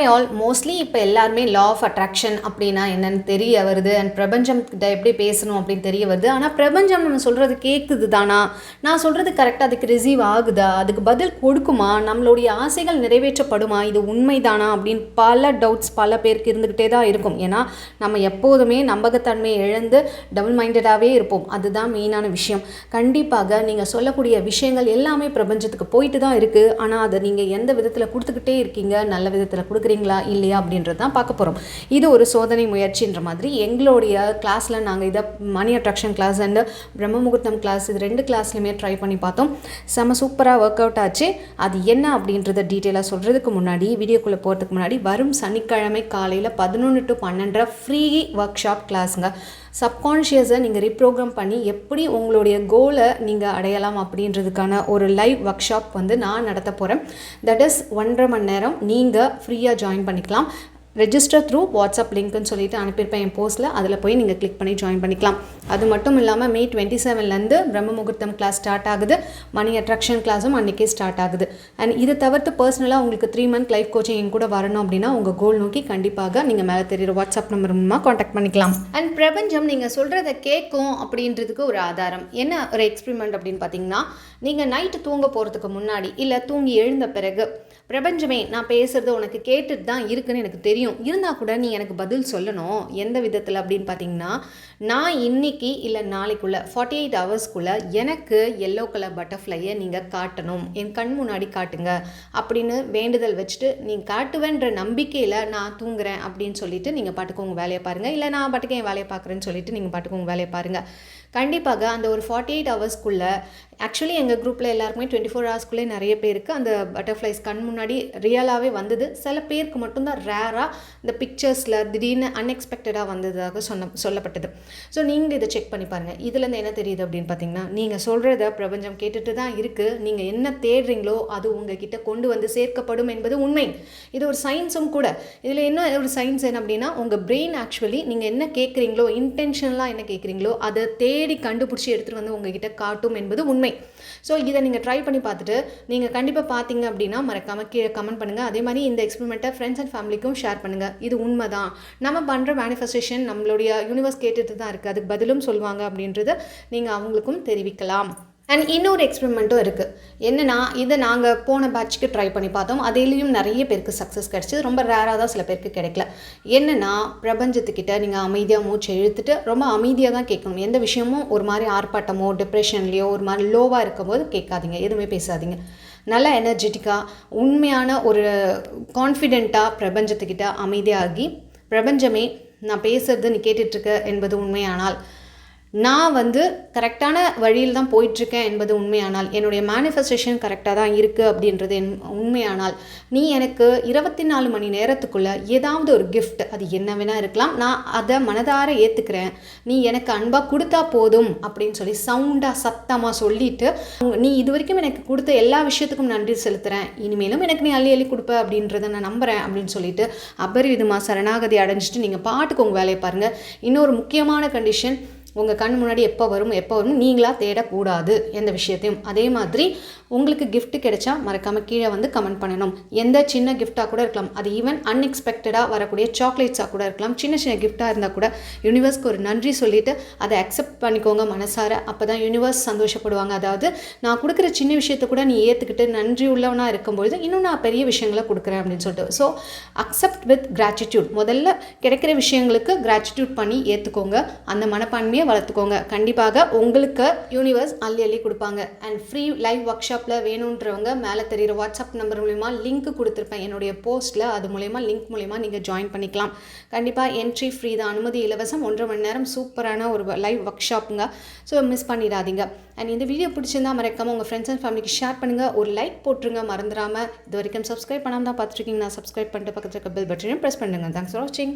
Hi all mostly இப்போ எல்லாருமே law of attraction அப்படின்னா என்னன்னு தெரிய வருது. அண்ட் பிரபஞ்சம் கிட்ட எப்படி பேசணும் அப்படின்னு தெரிய வருது. ஆனால் பிரபஞ்சம் நம்ம சொல்கிறது கேட்குது தானா நான் சொல்கிறது கரெக்டாக அதுக்கு ரிசீவ் ஆகுதா? அதுக்கு பதில் கொடுக்குமா? நம்மளுடைய ஆசைகள் நிறைவேற்றப்படுமா? இது உண்மைதானா? அப்படின்னு பல டவுட்ஸ் பல பேருக்கு இருந்துக்கிட்டே தான் இருக்கும். ஏன்னா நம்ம எப்போதுமே நம்பகத்தன்மையை இழந்து டபுள் மைண்டடாகவே இருப்போம். அதுதான் மெயினான விஷயம். கண்டிப்பாக நீங்கள் சொல்லக்கூடிய விஷயங்கள் எல்லாமே பிரபஞ்சத்துக்கு போயிட்டு தான் இருக்குது ஆனால் அதை நீங்கள் எந்த விதத்தில் கொடுத்துக்கிட்டே இருக்கீங்க? நல்ல விதத்தில் கொடுக்குறீங்களா இல்லையா அப்படின்றது தான் பார்க்க போகிறோம் இது ஒரு சோதனை முயற்சின்ற மாதிரி எங்களுடைய கிளாஸில் நாங்கள் இதை மணி அட்ராக்ஷன் கிளாஸ் அண்டு பிரம்ம முகூர்த்தம் கிளாஸ் இது ரெண்டு கிளாஸ்லையுமே ட்ரை பண்ணி பார்த்தோம். செம்ம சூப்பராக ஒர்க் அவுட் ஆச்சு. அது என்ன அப்படின்றத டீட்டெயிலாக சொல்கிறதுக்கு முன்னாடி வீடியோக்குள்ளே போகிறதுக்கு முன்னாடி வரும் சனிக்கிழமை காலையில் பதினொன்று டு பன்னெண்டரை ஃப்ரீ ஒர்க் ஷாப் கிளாஸுங்க சப்கான்ஷியஸை நீங்கள் ரீப்ரோக்ராம் பண்ணி எப்படி உங்களுடைய கோலை நீங்கள் அடையலாம் அப்படின்றதுக்கான ஒரு லைவ் ஒர்க் ஷாப் வந்து நான் நடத்த போகிறேன் தட் இஸ் ஒன்றரை மணி நேரம் நீங்கள் ஃப்ரீயாக ஜாயின் பண்ணிக்கலாம். ரெஜிஸ்டர் த்ரூ வாட்ஸ்அப் லிங்க்னு சொல்லிட்டு அனுப்பியிருப்பேன் என் போஸ்ட்டில் அதில் போய் நீங்கள் கிளிக் பண்ணி ஜாயின் பண்ணிக்கலாம். அது மட்டும் இல்லாமல் மே டுவெண்ட்டி செவன்லேருந்து பிரம்ம முகூர்த்தம் கிளாஸ் ஸ்டார்ட் ஆகுது. மணி அட்ராக்ஷன் கிளாஸும் அன்றைக்கே ஸ்டார்ட் ஆகுது. அண்ட் இதை தவிர்த்து பர்சனலாக உங்களுக்கு த்ரீ மந்த் லைஃப் கோச்சிங் என் கூட வரணும் அப்படின்னா உங்கள் கோல் நோக்கி கண்டிப்பாக நீங்கள் மேலே தெரியுற வாட்ஸ்அப் நம்பர் மூலமாக காண்டாக்ட் பண்ணிக்கலாம். அண்ட் பிரபஞ்சம் நீங்கள் சொல்கிறத கேட்கும் அப்படின்றதுக்கு ஒரு ஆதாரம். என்ன ஒரு எக்ஸ்பிரிமெண்ட் அப்படின்னு பார்த்தீங்கன்னா நீங்கள் நைட்டு தூங்க போகிறதுக்கு முன்னாடி இல்லை தூங்கி எழுந்த பிறகு பிரபஞ்சமே நான் பேசுகிறது உனக்கு கேட்டுட்டு தான் இருக்குன்னு எனக்கு தெரியும். இருந்தால் கூட நீ எனக்கு பதில் சொல்லணும். எந்த விதத்தில் அப்படின்னு பார்த்தீங்கன்னா நான் இன்னைக்கு இல்லை நாளைக்குள்ளே ஃபார்ட்டி எயிட் ஹவர்ஸ்க்குள்ளே எனக்கு எல்லோ கலர் பட்டர்ஃப்ளையை நீங்கள் காட்டணும். என் கண் முன்னாடி காட்டுங்க. அப்படின்னு வேண்டுதல் வச்சுட்டு நீ காட்டுவேன்ற நம்பிக்கையில் நான் தூங்குறேன் அப்படின்னு சொல்லிட்டு நீங்கள் பாட்டுக்கு உங்கள் வேலையை பாருங்கள் இல்லை நான் பாட்டுக்கு என் வேலையை பார்க்குறேன்னு சொல்லிட்டு நீங்கள் பாட்டுக்கு உங்கள் வேலையை பாருங்கள் கண்டிப்பாக அந்த ஒரு ஃபார்ட்டி எயிட் ஹவர்ஸ்க்குள்ளே ஆக்சுவலி எங்கள் குரூப்பில் எல்லாருக்குமே டுவெண்ட்டி ஃபோர் ஹவர்ஸ்க்குள்ளே நிறைய பேருக்கு அந்த பட்டர்ஃப்ளைஸ் கண் முன்னாடி ரியலாகவே வந்தது. சில பேருக்கு மட்டும்தான் ரேராக இந்த பிக்சர்ஸில் திடீர்னு அன்எக்ஸ்பெக்டடாக வந்ததாக சொன்ன சொல்லப்பட்டது. ஸோ நீங்கள் இதை செக் பண்ணி பாருங்கள் இதுலேருந்து என்ன தெரியுது அப்படின்னு பார்த்தீங்கன்னா நீங்கள் சொல்கிறத பிரபஞ்சம் கேட்டுட்டு தான் இருக்குது நீங்கள் என்ன தேடுறீங்களோ அது உங்ககிட்ட கொண்டு வந்து சேர்க்கப்படும் என்பது உண்மை. இது ஒரு சயின்ஸும் கூட. இதில் என்ன ஒரு சயின்ஸ் என்ன அப்படின்னா உங்கள் பிரெயின் ஆக்சுவலி நீங்கள் என்ன கேட்குறீங்களோ இன்டென்ஷனலாக என்ன கேட்குறீங்களோ அதை தேடி கண்டுபிடிச்சி எடுத்துகிட்டு வந்து உங்ககிட்ட காட்டும் என்பது உண்மை. ஸோ இதை நீங்கள் ட்ரை பண்ணி பார்த்துட்டு நீங்கள் கண்டிப்பாக பார்த்தீங்க அப்படின்னா மறக்காமல் கீழே கமெண்ட் பண்ணுங்கள் அதே மாதிரி இந்த எக்ஸ்பெரிமெண்ட்டை ஃப்ரெண்ட்ஸ் அண்ட் ஃபேமிலிக்கும் ஷேர் பண்ணுங்கள் இது உண்மை தான் நம்ம பண்ணுற மேனிஃபெஸ்டேஷன் நம்மளுடைய யூனிவர்ஸ் கேட்டுட்டு தான் இருக்குது அதுக்கு பதிலும் சொல்லுவாங்க அப்படின்றத நீங்கள் அவங்களுக்கும் தெரிவிக்கலாம். அண்ட் இன்னொரு எக்ஸ்பெரிமெண்ட்டும் இருக்குது என்னென்னா இதை நாங்கள் போன பேட்ச்க்கு ட்ரை பண்ணி பார்த்தோம். அதிலையும் நிறைய பேருக்கு சக்ஸஸ் கிடச்சிது. ரொம்ப ரேராக தான் சில பேருக்கு கிடைக்கல. என்னென்னா பிரபஞ்சத்துக்கிட்ட நீங்கள் அமைதியாக மூச்சு இழுத்துட்டு ரொம்ப அமைதியாக தான் கேட்கணும். எந்த விஷயமும் ஒரு மாதிரி ஆர்ப்பாட்டமோ டிப்ரெஷன்லேயோ ஒரு மாதிரி லோவாக இருக்கும்போது கேட்காதீங்க. எதுவுமே பேசாதீங்க. நல்ல எனர்ஜெட்டிக்காக உண்மையான ஒரு கான்ஃபிடெண்ட்டாக பிரபஞ்சத்துக்கிட்ட அமைதியாகி பிரபஞ்சமே நான் பேசுறது நீ கேட்டுட்ருக்க என்பது உண்மையானால் நான் வந்து கரெக்டான வழியில் தான் போயிட்டுருக்கேன் என்பது உண்மையானால் என்னுடைய மேனிஃபெஸ்டேஷன் கரெக்டாக தான் இருக்குது அப்படின்றது என் உண்மையானால் நீ எனக்கு இருபத்தி நாலு மணி நேரத்துக்குள்ளே ஏதாவது ஒரு கிஃப்ட் அது என்ன வேணால் இருக்கலாம் நான் அதை மனதார ஏற்றுக்கிறேன் நீ எனக்கு அன்பாக கொடுத்தா போதும் அப்படின்னு சொல்லி சவுண்டாக சத்தமாக சொல்லிட்டு நீ இது வரைக்கும் எனக்கு கொடுத்த எல்லா விஷயத்துக்கும் நன்றி செலுத்துகிறேன் இனிமேலும் எனக்கு நீ அள்ளி அள்ளி கொடுப்ப அப்படின்றத நான் நம்புகிறேன் அப்படின்னு சொல்லிட்டு அபரிவிதமாக சரணாகதி அடைஞ்சிட்டு நீங்கள் பாட்டுக்கு உங்கள் வேலையை பாருங்கள் இன்னொரு முக்கியமான கண்டிஷன் உங்கள் கண் முன்னாடி எப்போ வரும் எப்போ வரும் நீங்களாக தேடக்கூடாது எந்த விஷயத்தையும். அதே மாதிரி உங்களுக்கு கிஃப்ட் கிடைச்சா மறக்காமல் கீழே வந்து கமெண்ட் பண்ணணும். எந்த சின்ன கிஃப்டாக கூட இருக்கலாம். அது ஈவன் அன்எக்ஸ்பெக்டடாக வரக்கூடிய சாக்லேட்ஸாக கூட இருக்கலாம். சின்ன சின்ன கிஃப்டாக இருந்தால் கூட யூனிவர்ஸ்க்கு ஒரு நன்றி சொல்லிவிட்டு அதை அக்செப்ட் பண்ணிக்கோங்க மனசார. அப்போ தான் யூனிவர்ஸ் சந்தோஷப்படுவாங்க. அதாவது நான் கொடுக்குற சின்ன விஷயத்தை கூட நீ ஏற்றுக்கிட்டு நன்றி உள்ளவனாக இருக்கும்பொழுது இன்னும் நான் பெரிய விஷயங்களை கொடுக்குறேன் அப்படின்னு சொல்லிட்டு. ஸோ அக்செப்ட் வித் கிராட்டிடியூட் முதல்ல கிடைக்கிற விஷயங்களுக்கு கிராட்டிடியூட் பண்ணி ஏற்றுக்கோங்க அந்த மனப்பான்மையை வளர்த்துக்கோங்க. கண்டிப்பாக உங்களுக்கு யூனிவர்ஸ் அள்ளி அள்ளி கொடுப்பாங்க. அண்ட் ஃப்ரீ லைவ் ஒர்க் ஷாப்பில் வேணுன்றவங்க மேலே தெரிகிற வாட்ஸ்அப் நம்பர் மூலிமா லிங்க் கொடுத்துருப்பேன். என்னுடைய போஸ்ட்டில் அது மூலயமா லிங்க் மூலயமா நீங்கள் ஜாயின் பண்ணிக்கலாம். கண்டிப்பாக என்ட்ரி ஃப்ரீ தான். அனுமதி இலவசம் ஒன்றரை மணி நேரம் சூப்பரான ஒரு லைவ் ஒர்க் ஷாப்புங்க ஸோ மிஸ் பண்ணிடாதீங்க. அண்ட் இந்த வீடியோ பிடிச்சிருந்தா மறக்காமல் உங்கள் ஃப்ரெண்ட்ஸ் அண்ட் ஃபேமிலிக்கு ஷேர் பண்ணுங்கள் ஒரு லைக் போட்டுருங்க. மறந்துடாமல் இது வரைக்கும் சப்ஸ்கிரைப் பண்ணாமல் தான் பார்த்துருக்கீங்க நான் சப்ஸ்கிரைப் பண்ணிட்டு பக்கத்தில் இருக்க பெல் பட்டனையும் ப்ரெஸ் பண்ணுங்கள் தேங்க்ஸ் ஃபார் வாட்சிங்